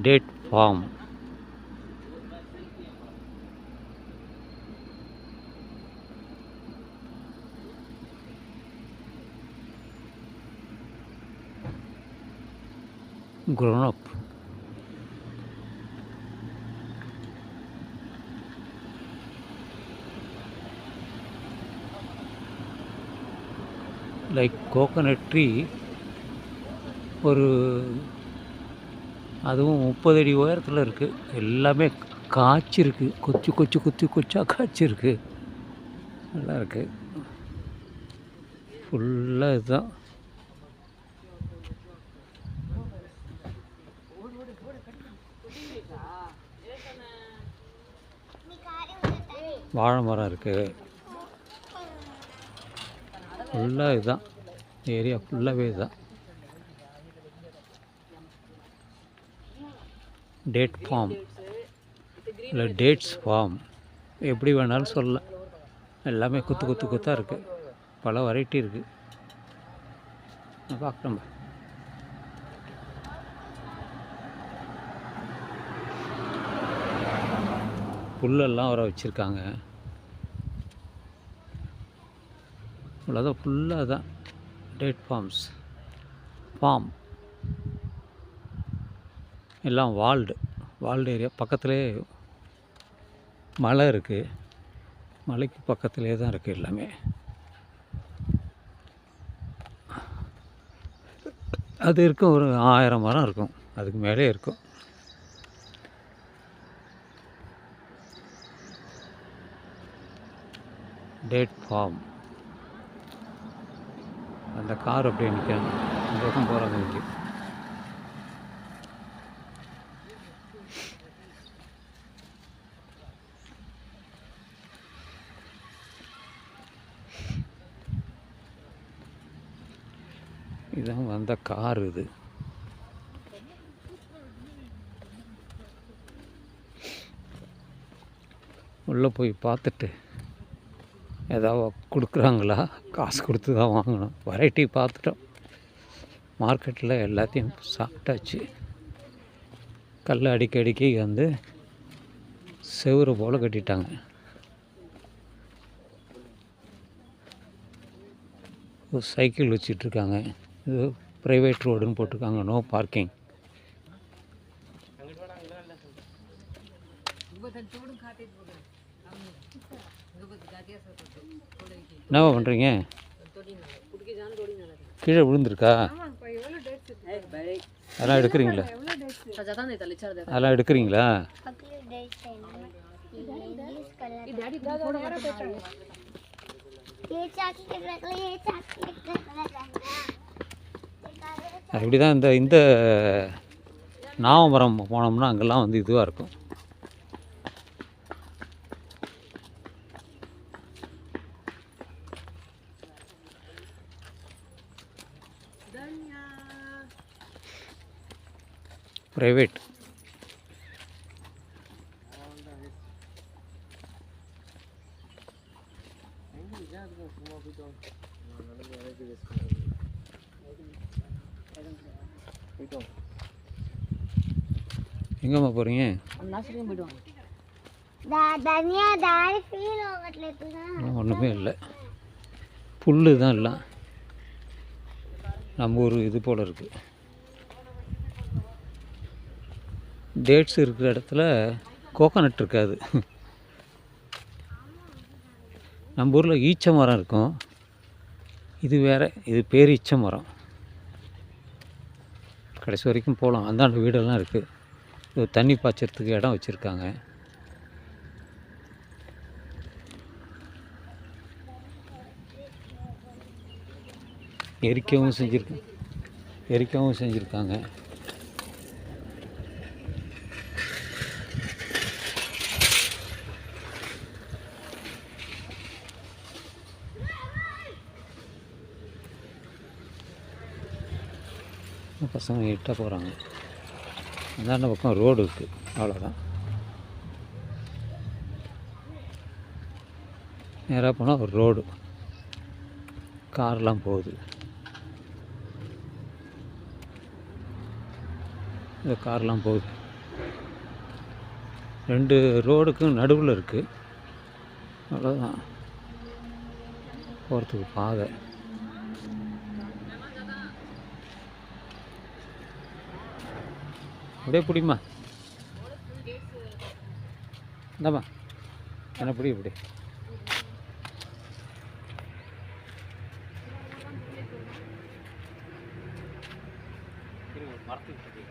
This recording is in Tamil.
date form. grown up like coconut tree or அதுவும் முப்பது அடி உயரத்தில் இருக்குது எல்லாமே காய்ச்சிருக்கு கொச்சு கொச்சு கொச்சு கொச்சா காய்ச்சிருக்கு நல்லா இருக்குது ஃபுல்லாக இதுதான். வாழை மரம் இருக்குது ஃபுல்லாக இதுதான். ஏரியா ஃபுல்லாகவே இதுதான். டேட் ஃபார்ம் இல்லை டேட்ஸ் ஃபார்ம் எப்படி வேணாலும் சொல்லலாம். எல்லாமே குத்து குத்து குத்தாக இருக்குது பல வெரைட்டி இருக்குது பார்க்குறோம் புல்லெல்லாம் வர வச்சுருக்காங்க. இவ்வளோதான் ஃபுல்லாக தான். டேட் ஃபார்ம்ஸ் ஃபார்ம் எல்லாம் வால்டு வால்டு ஏரியா. பக்கத்துலேயே மலை இருக்குது மலைக்கு பக்கத்துலேயே தான் இருக்குது எல்லாமே. அது இருக்கும் ஒரு ஆயிரம் மரம் இருக்கும். அதுக்கு மேலே இருக்கும். டேட் ஃபார்ம் அந்த கார் அப்படியே நிற்கிறேன் இந்த பக்கம் போகிறாங்க இங்கே. இதான் வந்த கார் இது. உள்ளே போய் பார்த்துட்டு ஏதாவது கொடுக்குறாங்களா? காசு கொடுத்து தான் வாங்கணும். வெரைட்டி பார்த்துட்டோம். மார்க்கெட்டில் எல்லாத்தையும் சாப்பிட்டாச்சு. கல் அடிக்க அடிக்க வந்து செவுறு போல் கட்டிட்டாங்க. ஒரு சைக்கிள் வச்சிட்ருக்காங்க. இது ப்ரைவேட் ரோடுன்னு போட்டிருக்காங்க நோ பார்க்கிங் என்னவா பண்ணுறீங்க கீழே விழுந்திருக்கா அதெல்லாம் எடுக்கிறீங்களா அதெல்லாம் எடுக்கிறீங்களா ये चॉकलेट रख ले ये चॉकलेट रख ले இப்படி தான் இந்த இந்த நாவமரம் போனோம்னா அங்கெல்லாம் வந்து இதுவாக இருக்கும். ப்ரைவேட் போயிட்டோம் எங்கம்மா போகிறீங்க நர்சரிக்கு போயிடுவாங்க. ஒன்றுமே இல்லை. புல் தான் எல்லாம். நம்ம ஒரு இது போல் இருக்குது டேட்ஸ் இருக்கிற இடத்துல கோகோனட் இருக்காது. நம்ம ஊரில் ஈச்ச மரம் இருக்கும். இது வேறு இது பேர் ஈச்ச மரம் கடைசி வரைக்கும் போகலாம். அந்தாண்ட வீடெல்லாம் இருக்குது இது தண்ணி பாய்ச்சறதுக்கு இடம் வச்சுருக்காங்க. எரிக்கவும் செஞ்சுருக்கு எரிக்கவும் செஞ்சுருக்காங்க. பசங்க எட்டாக போகிறாங்க அந்தாண்ட பக்கம் ரோடு இருக்குது அவ்வளோதான் நேராக போனால் ஒரு ரோடு கார்லாம் போகுது. இந்த கார்லாம் போகுது. ரெண்டு ரோடுக்கும் நடுவில் இருக்குது அவ்வளோதான் போகிறதுக்கு பாதை. அப்படியே பிடிமா இந்தாம்மா. என்ன பிடி இப்படி. மரத்துக்கு